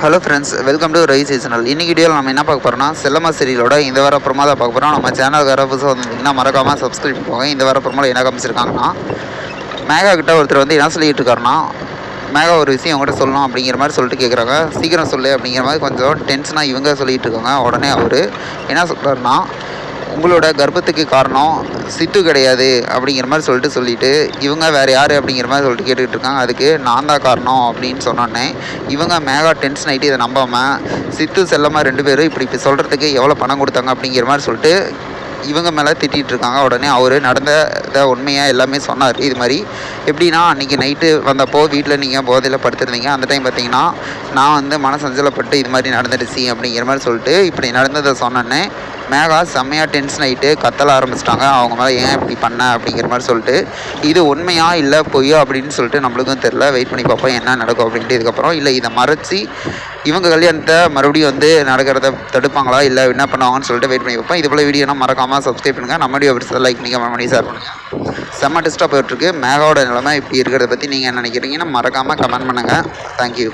Hello friends welcome to Ravi seasonal இன்றைக்கி வீடியோவில் நம்ம என்ன பார்க்க போகிறோம்னா செல்லம்மா சீரியலோட இந்த வார அப்புறமா தான் பார்க்க போகிறோம் நம்ம சேனலுக்கு வர புதுசாக வந்திருந்தீங்கன்னா மறக்காமல் சப்ஸ்கிரைப் பண்ணுவாங்க இந்த வார அப்புறமா என்ன காமிச்சிருக்காங்கன்னா மேகா கிட்ட ஒருத்தர் வந்து என்ன சொல்லிட்டு இருக்காருன்னா மேகா ஒரு விஷயம் உங்கள்கிட்ட சொல்லணும் அப்படிங்கிற மாதிரி சொல்லிட்டு கேட்குறாங்க சீக்கிரம் சொல்லு அப்படிங்கிற மாதிரி கொஞ்சம் டென்ஷனாக இவங்க சொல்லிகிட்டு இருக்காங்க. உடனே அவர் என்ன சொல்கிறாருன்னா உங்களோட கர்ப்பத்துக்கு காரணம் சித்து கிடையாது அப்படிங்கிற மாதிரி சொல்லிட்டு சொல்லிட்டு இவங்க வேறு யார் அப்படிங்கிற மாதிரி சொல்லிட்டு கேட்டுக்கிட்டு இருக்காங்க. அதுக்கு நான் தான் காரணம் அப்படின்னு சொன்னோன்னே இவங்க மேகா டென்ஷன் ஆகிட்டு இதை நம்பாமல் சித்து செல்லமாக ரெண்டு பேரும் இப்படி இப்போ சொல்கிறதுக்கு எவ்வளோ பணம் கொடுத்தாங்க அப்படிங்கிற மாதிரி சொல்லிட்டு இவங்க மேலே திட்டிகிட்டு இருக்காங்க. உடனே அவர் நடந்ததை உண்மையாக எல்லாமே சொன்னார். இது மாதிரி எப்படின்னா அன்றைக்கி நைட்டு வந்தப்போ வீட்டில் நீங்கள் போதையில் படுத்திருந்தீங்க. அந்த டைம் பார்த்தீங்கன்னா நான் வந்து மனசஞ்சலப்பட்டு இது மாதிரி நடந்துடுச்சு அப்படிங்கிற மாதிரி சொல்லிட்டு இப்படி நடந்ததை சொன்னோன்னே மேகா செம்மையாக டென்ஷன் ஆகிட்டு கத்தல ஆரம்பிச்சிட்டாங்க. அவங்க மேலே ஏன் இப்படி பண்ண அப்படிங்கிற மாதிரி சொல்லிட்டு இது உண்மையா இல்லை பொய்யா அப்படின்னு சொல்லிட்டு நம்மளுக்கும் தெரில வெயிட் பண்ணி பார்ப்போம் என்ன நடக்கும் அப்படின்ட்டு. இதுக்கப்புறம் இல்லை இதை மறைச்சி இவங்க கல்யாணத்தை மறுபடியும் வந்து நடக்கிறத தடுப்பாங்களா? இல்லை என்ன பண்ணுவாங்கன்னு சொல்லிட்டு வெயிட் பண்ணி பார்ப்போம். இது போல் வீடியோனா மறக்காமல் சப்ஸ்கிரைப் பண்ணுங்கள் நம்ம வீடியோ பிடிச்சதை லைக் பண்ணி கமெண்ட் பண்ணி ஷேர் பண்ணுங்கள் செம்ம டெஸ்ட்டாக போயிட்டுருக்கு. மேகாவோட நிலைமை இப்படி இருக்கிறத பற்றி நீங்கள் என்ன நினைக்கிறீங்கன்னு மறக்காமல் கமெண்ட் பண்ணுங்கள் தேங்க்யூ